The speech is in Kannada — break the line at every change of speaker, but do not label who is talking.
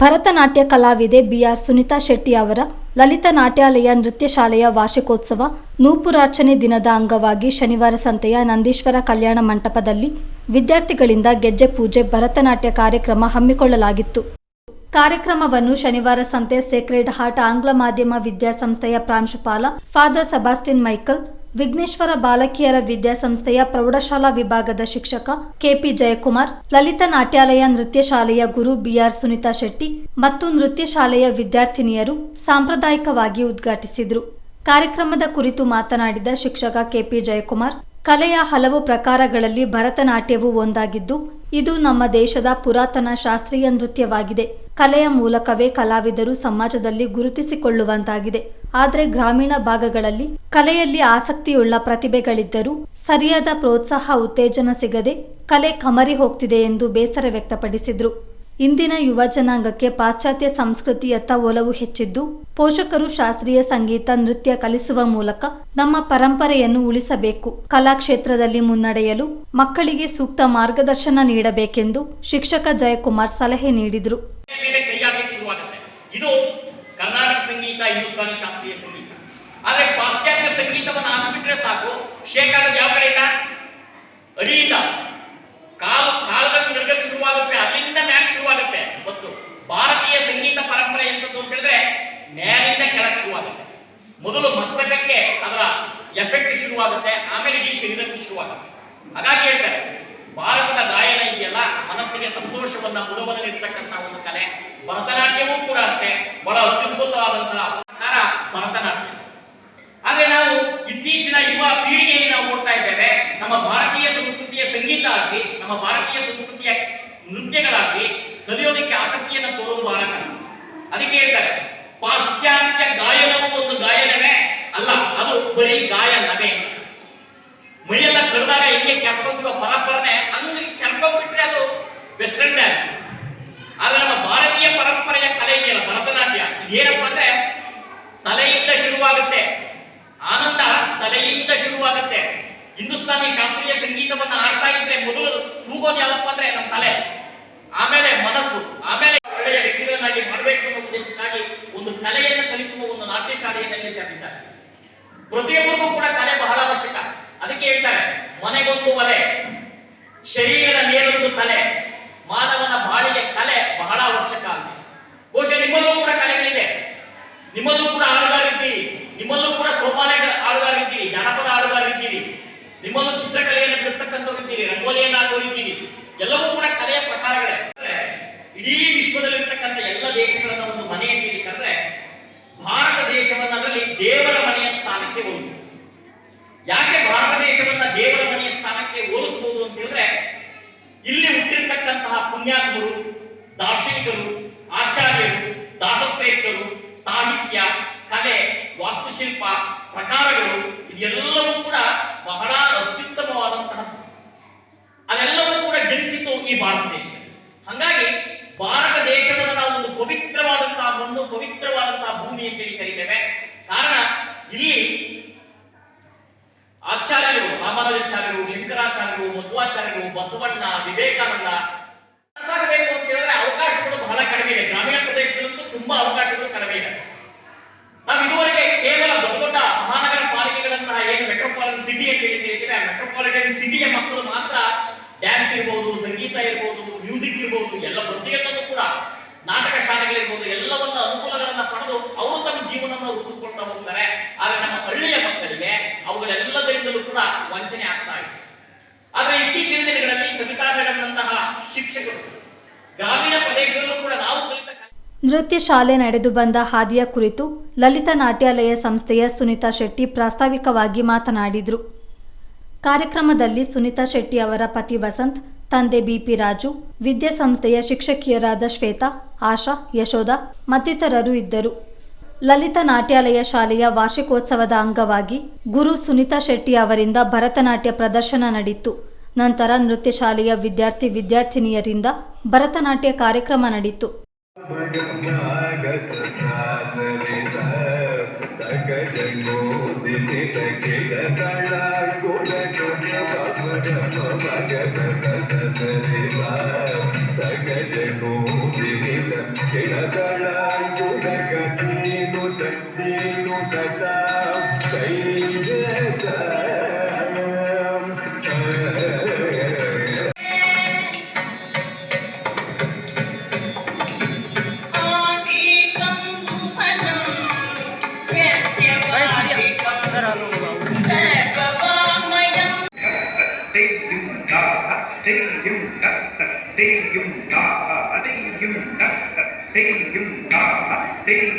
ಭರತನಾಟ್ಯ ಕಲಾವಿದೆ ಬಿಆರ್ ಸುನಿತಾ ಶೆಟ್ಟಿ ಅವರ ಲಲಿತ ನಾಟ್ಯಾಲಯ ನೃತ್ಯ ಶಾಲೆಯ ವಾರ್ಷಿಕೋತ್ಸವ ನೂಪುರಾರ್ಚನೆ ದಿನದ ಅಂಗವಾಗಿ ಶನಿವಾರ ಸಂತೆಯ ನಂದೀಶ್ವರ ಕಲ್ಯಾಣ ಮಂಟಪದಲ್ಲಿ ವಿದ್ಯಾರ್ಥಿಗಳಿಂದ ಗೆಜ್ಜೆ ಪೂಜೆ ಭರತನಾಟ್ಯ ಕಾರ್ಯಕ್ರಮ ಹಮ್ಮಿಕೊಳ್ಳಲಾಗಿತ್ತು. ಕಾರ್ಯಕ್ರಮವನ್ನು ಶನಿವಾರ ಸಂತೆ ಸೇಕ್ರೆಡ್ ಹಾರ್ಟ್ ಆಂಗ್ಲ ಮಾಧ್ಯಮ ವಿದ್ಯಾಸಂಸ್ಥೆಯ ಪ್ರಾಂಶುಪಾಲ ಫಾದರ್ ಸಬಾಸ್ಟಿನ್ ಮೈಕಲ್ ವಿಘ್ನೇಶ್ವರ ಬಾಲಕಿಯರ ವಿದ್ಯಾಸಂಸ್ಥೆಯ ಪ್ರೌಢಶಾಲಾ ವಿಭಾಗದ ಶಿಕ್ಷಕ ಕೆಪಿ ಜಯಕುಮಾರ್, ಲಲಿತ ನಾಟ್ಯಾಲಯ ನೃತ್ಯ ಶಾಲೆಯ ಗುರು ಬಿಆರ್ ಸುನಿತಾ ಶೆಟ್ಟಿ ಮತ್ತು ನೃತ್ಯ ಶಾಲೆಯ ವಿದ್ಯಾರ್ಥಿನಿಯರು ಸಾಂಪ್ರದಾಯಿಕವಾಗಿ ಉದ್ಘಾಟಿಸಿದರು. ಕಾರ್ಯಕ್ರಮದ ಕುರಿತು ಮಾತನಾಡಿದ ಶಿಕ್ಷಕ ಕೆಪಿ ಜಯಕುಮಾರ್, ಕಲೆಯ ಹಲವು ಪ್ರಕಾರಗಳಲ್ಲಿ ಭರತನಾಟ್ಯವು ಒಂದಾಗಿದ್ದು, ಇದು ನಮ್ಮ ದೇಶದ ಪುರಾತನ ಶಾಸ್ತ್ರೀಯ ನೃತ್ಯವಾಗಿದೆ. ಕಲೆಯ ಮೂಲಕವೇ ಕಲಾವಿದರು ಸಮಾಜದಲ್ಲಿ ಗುರುತಿಸಿಕೊಳ್ಳುವಂತಾಗಿದೆ. ಆದರೆ ಗ್ರಾಮೀಣ ಭಾಗಗಳಲ್ಲಿ ಕಲೆಯಲ್ಲಿ ಆಸಕ್ತಿಯುಳ್ಳ ಪ್ರತಿಭೆಗಳಿದ್ದರೂ ಸರಿಯಾದ ಪ್ರೋತ್ಸಾಹ ಉತ್ತೇಜನ ಸಿಗದೆ ಕಲೆ ಕಮರಿ ಹೋಗ್ತಿದೆ ಎಂದು ಬೇಸರ ವ್ಯಕ್ತಪಡಿಸಿದರು. ಇಂದಿನ ಯುವ ಜನಾಂಗಕ್ಕೆ ಪಾಶ್ಚಾತ್ಯ ಸಂಸ್ಕೃತಿಯತ್ತ ಒಲವು ಹೆಚ್ಚಿದ್ದು, ಪೋಷಕರು ಶಾಸ್ತ್ರೀಯ ಸಂಗೀತ, ನೃತ್ಯ ಕಲಿಸುವ ಮೂಲಕ ನಮ್ಮ ಪರಂಪರೆಯನ್ನು ಉಳಿಸಬೇಕು. ಕಲಾ ಕ್ಷೇತ್ರದಲ್ಲಿ ಮುನ್ನಡೆಯಲು ಮಕ್ಕಳಿಗೆ ಸೂಕ್ತ ಮಾರ್ಗದರ್ಶನ ನೀಡಬೇಕೆಂದು ಶಿಕ್ಷಕ ಜಯಕುಮಾರ್ ಸಲಹೆ ನೀಡಿದರು.
ಸಂಗೀತ ಹಿಂದೂಸ್ತಾನಿ ಶಾಸ್ತ್ರೀಯ ಸಂಗೀತ. ಆದ್ರೆ ಪಾಶ್ಚಾತ್ಯ ಸಂಗೀತವನ್ನು ಹಾಕಿಬಿಟ್ರೆ ಸಾಕು. ಶೇಕ್ ಆಗೋದು ಯಾವ ಕಡೆಯಿಂದ ಅಡಿಯಿಂದ ಕಾಲು ಕಾಲದಲ್ಲಿ ನಡಗಕ್ಕೆ ಶುರುವಾಗುತ್ತೆ, ಅಲ್ಲಿಂದ ಮ್ಯಾಕ್ ಶುರುವಾಗುತ್ತೆ. ಮತ್ತು ಭಾರತೀಯ ಸಂಗೀತ ಪರಂಪರೆ ಎಂತದ್ದು ಅಂತ ಹೇಳಿದ್ರೆ ಮೇಲಿಂದ ಕೆಳಗೆ ಶುರುವಾಗುತ್ತೆ. ಮೊದಲು ಮಸ್ತಕಕ್ಕೆ ಅದರ ಎಫೆಕ್ಟ್ ಶುರುವಾಗುತ್ತೆ, ಆಮೇಲೆ ಈ ಶರೀರಕ್ಕೆ ಶುರುವಾಗುತ್ತೆ. ಹಾಗಾಗಿ ಹೇಳ್ತಾರೆ, ಭಾರತದ ಗಾಯನ ಇದೆಯಲ್ಲ, ಮನಸ್ಸಿಗೆ ಸಂತೋಷವನ್ನ ಮುದವನ್ನು ನೀಡತಕ್ಕಂತ ಒಂದು ಕಲೆ. ಭರತನಾಟ್ಯವೂ ಕೂಡ ಅಷ್ಟೇ. ಬಹಳ ಅತ್ಯದ್ಭುತವಾದಂತಹ ಪ್ರಕಾರ ಭರತನಾಟ್ಯ. ಆದ್ರೆ ನಾವು ಇತ್ತೀಚಿನ ಯುವ ಪೀಳಿಗೆಯಲ್ಲಿ ನಾವು ನೋಡ್ತಾ ಇದ್ದೇವೆ, ನಮ್ಮ ಭಾರತೀಯ ಸಂಸ್ಕೃತಿಯ ಸಂಗೀತ ಆಗಲಿ ನಮ್ಮ ಭಾರತೀಯ ಸಂಸ್ಕೃತಿಯ ನೃತ್ಯಗಳಾಗಲಿ ಕಲಿಯೋದಕ್ಕೆ ಆಸಕ್ತಿಯನ್ನು ತೋರೋದು ಬಹಳ ಕಷ್ಟ. ಅದಕ್ಕೆ ಹೇಳ್ತಾರೆ, ಪಾಶ್ಚಾತ್ಯ ಗಾಯನವು ಒಂದು ಗಾಯನವೇ ಅಲ್ಲ ಅದು ಬರೀ ಗಾಯನವೇ ಮೈಯೆಲ್ಲ ಕಡ್ದಾಗ ಹೆಂಗೆ ಕೆರ್ಕೊಂತೀವೋ ಪರಂಪರೆ ಹಂಗೆ ಕೆರ್ಕೊಂಡ್ಬಿಟ್ರೆ ಅದು ವೆಸ್ಟರ್ನ್ ಡ್ಯಾನ್ಸ್ ಆದ್ರೆ ನಮ್ಮ ಭಾರತೀಯ ಪರಂಪರೆಯ ಕಲೆ ಇದೆಯಲ್ಲ ಭರತನಾಟ್ಯ ಇದೇನಪ್ಪ ಅಂದ್ರೆ ತಲೆಯಿಂದ ಶುರುವಾಗುತ್ತೆ ಆನಂದ ತಲೆಯಿಂದ ಶುರುವಾಗುತ್ತೆ ಹಿಂದೂಸ್ತಾನಿ ಶಾಸ್ತ್ರೀಯ ಸಂಗೀತವನ್ನ ಆಡ್ತಾ ಇದ್ರೆ ಮೊದಲು ತೂಗೋದು ಯಾವಪ್ಪ ಅಂದ್ರೆ ನಮ್ಮ ತಲೆ. ಆಮೇಲೆ ಮನಸ್ಸು. ಆಮೇಲೆ ಒಳ್ಳೆಯ ವ್ಯಕ್ತಿಗಳನ್ನಾಗಿ ಮಾಡಬೇಕು ಅನ್ನೋ ಉದ್ದೇಶಕ್ಕಾಗಿ ಒಂದು ಕಲೆಯನ್ನು ಕಲಿಸುವ ಒಂದು ನಾಟ್ಯ ಶಾಲೆಯನ್ನು ತೆರೆದಿದ್ದಾರೆ ಪ್ರತಿಯೊಬ್ಬರಿಗೂ ಕೂಡ ಕಲೆ ಬಹಳ ಅವಶ್ಯಕ. ಅದಕ್ಕೆ ಹೇಳ್ತಾರೆ, ಮನೆಗೊಂದು ಒಲೆ, ಶರೀರದ ಮೇಲೊಂದು ಕಲೆ ಮಾನವನ ಬಾಳಿಗೆ ಕಲೆ ಬಹಳ ಅವಶ್ಯಕ ಅಂತ. ಬಹುಶಃ ನಿಮ್ಮಲ್ಲೂ ಕೂಡ ಕಲೆಗಳಿದೆ. ನಿಮ್ಮಲ್ಲೂ ಕೂಡ ಆಡುಗಾರಿದ್ದೀರಿ ನಿಮ್ಮಲ್ಲೂ ಕೂಡ ಸೋಪಾನ ಆಡುಗಾರಿದ್ದೀರಿ ಜನಪದ ಆಡುಗಾರಿದ್ದೀರಿ ನಿಮ್ಮಲ್ಲೂ ಚಿತ್ರಕಲೆಯನ್ನು ಬಿಡಿಸ್ತಕ್ಕಂಥ ಇದ್ದೀರಿ ರಂಗೋಲಿಯನ್ನು ಹಾಕೋರಿದ್ದೀರಿ ಎಲ್ಲವೂ ಕೂಡ ಕಲೆಯ ಪ್ರಕಾರಗಳೇ. ಅಂದ್ರೆ ಇಡೀ ವಿಶ್ವದಲ್ಲಿರ್ತಕ್ಕಂಥ ಎಲ್ಲ ದೇಶಗಳನ್ನ ಒಂದು ಮನೆ ಅಂತ ಹೇಳಿ ಕರೆದ್ರೆ ಭಾರತ ದೇಶವನ್ನ ಅದರಲ್ಲಿ ದೇವರ ಮನೆಯ ಸ್ಥಾನಕ್ಕೆ ಹೋಲಿಸ್ಬೋದು. ಯಾಕೆ ಭಾರತ ದೇಶವನ್ನ ದೇವರ ಮನೆಯ ಸ್ಥಾನಕ್ಕೆ ಹೋಲಿಸಬಹುದು ಅಂತ ಹೇಳಿದ್ರೆ, ಇಲ್ಲಿ ಹುಟ್ಟಿರ್ತಕ್ಕಂತಹ ಪುಣ್ಯಾತ್ಮರು, ದಾರ್ಶನಿಕರು, ಆಚಾರ್ಯರು, ದಾಸಶ್ರೇಷ್ಠರು, ಸಾಹಿತ್ಯ, ಕಲೆ, ವಾಸ್ತುಶಿಲ್ಪ, ಪ್ರಕಾರಗಳು ಇದೆಲ್ಲವೂ ಕೂಡ ಬಹಳ ಅತ್ಯುತ್ತಮವಾದಂತಹ ಅದೆಲ್ಲವೂ ಕೂಡ ಜನಿಸಿತು ಈ ಭಾರತ ದೇಶದಲ್ಲಿ ಹಾಗಾಗಿ ಭಾರತ ದೇಶವನ್ನು ನಾವು ಒಂದು ಪವಿತ್ರವಾದಂತಹ ಮಣ್ಣು ಪವಿತ್ರವಾದಂತಹ ಭೂಮಿ ಅಂತೇಳಿ ಕರಿತೇವೆ ಕಾರಣ ಇಲ್ಲಿ ಆಚಾರ್ಯರು ರಾಮಾನುಜಾಚಾರ್ಯರು ಮಧ್ವಾಚಾರ್ಯರು ಬಸವಣ್ಣ ವಿವೇಕಾನಂದ ಸಾಗಬೇಕು ಅಂತ ಹೇಳಿದ್ರೆ ಅವಕಾಶಗಳು ಬಹಳ ಕಡಿಮೆ ಇದೆ. ಗ್ರಾಮೀಣ ಪ್ರದೇಶದಲ್ಲಂತೂ ತುಂಬಾ ಅವಕಾಶಗಳು ಕಡಿಮೆ ಇದೆ. ನಾವು ಇದುವರೆಗೆ ಕೇವಲ ದೊಡ್ಡ ದೊಡ್ಡ ಮಹಾನಗರ ಪಾಲಿಕೆಗಳಂತಹ ಏನು ಮೆಟ್ರೋಪಾಲಿಟನ್ ಸಿಟಿ ಅಂತ ಹೇಳ್ತೀವಿ ಆ ಮೆಟ್ರೋಪಾಲಿಟನ್ ಸಿಟಿಯ ಮಕ್ಕಳು ಮಾತ್ರ ಡ್ಯಾನ್ಸ್ ಇರ್ಬೋದು, ಸಂಗೀತ ಇರ್ಬೋದು ಮ್ಯೂಸಿಕ್ ಇರ್ಬೋದು, ಎಲ್ಲ ಪ್ರತಿಯೊಂದನ್ನು ಕೂಡ ನಾಟಕ ಶಾಲೆಗಳಿರ್ಬೋದು, ಎಲ್ಲವನ್ನ ಅನುಕೂಲಗಳನ್ನ ಪಡೆದು ಅವರು ತಮ್ಮ ಜೀವನವನ್ನು ರೂಪಿಸ್ಕೊಳ್ತಾ ಹೋಗ್ತಾರೆ. ಆದ್ರೆ ನಮ್ಮ ಹಳ್ಳಿಯ ಮಕ್ಕಳಿಗೆ ಅವುಗಳೆಲ್ಲದರಿಂದಲೂ ಕೂಡ ವಂಚನೆ ಆಗ್ತಾ ಇದೆ. ಆದ್ರೆ ಇತ್ತೀಚಿನ ದಿನಗಳಲ್ಲಿ ಸವಿತಾ ಮೇಡಮ್ ಶಿಕ್ಷಕರು ಗ್ರಾಮೀಣ ಪ್ರದೇಶದಲ್ಲೂ ಕೂಡ ನಾವು ಕಲಿತ
ನೃತ್ಯ ಶಾಲೆ ನಡೆದು ಬಂದ ಹಾದಿಯ ಕುರಿತು ಲಲಿತ ನಾಟ್ಯಾಲಯ ಸಂಸ್ಥೆಯ ಸುನಿತಾ ಶೆಟ್ಟಿ ಪ್ರಾಸ್ತಾವಿಕವಾಗಿ ಮಾತನಾಡಿದರು. ಕಾರ್ಯಕ್ರಮದಲ್ಲಿ ಸುನಿತಾ ಶೆಟ್ಟಿ ಅವರ ಪತಿ ವಸಂತ್, ತಂದೆ ಬಿಪಿ ರಾಜು, ವಿದ್ಯಾಸಂಸ್ಥೆಯ ಶಿಕ್ಷಕಿಯರಾದ ಶ್ವೇತಾ, ಆಶಾ, ಯಶೋಧ ಮತ್ತಿತರರು ಇದ್ದರು. ಲಲಿತ ನಾಟ್ಯಾಲಯ ಶಾಲೆಯ ವಾರ್ಷಿಕೋತ್ಸವದ ಅಂಗವಾಗಿ ಗುರು ಸುನಿತಾ ಶೆಟ್ಟಿ ಅವರಿಂದ ಭರತನಾಟ್ಯ ಪ್ರದರ್ಶನ ನಡೆಯಿತು ನಂತರ ನೃತ್ಯ ಶಾಲೆಯ ವಿದ್ಯಾರ್ಥಿ ವಿದ್ಯಾರ್ಥಿನಿಯರಿಂದ ಭರತನಾಟ್ಯ ಕಾರ್ಯಕ್ರಮ ನಡೆಯಿತು
தெய்யும் தா தெய்யும் தா தெய்யும் தா
தெய்யும் தா தெய்யும் தா தெய்யும்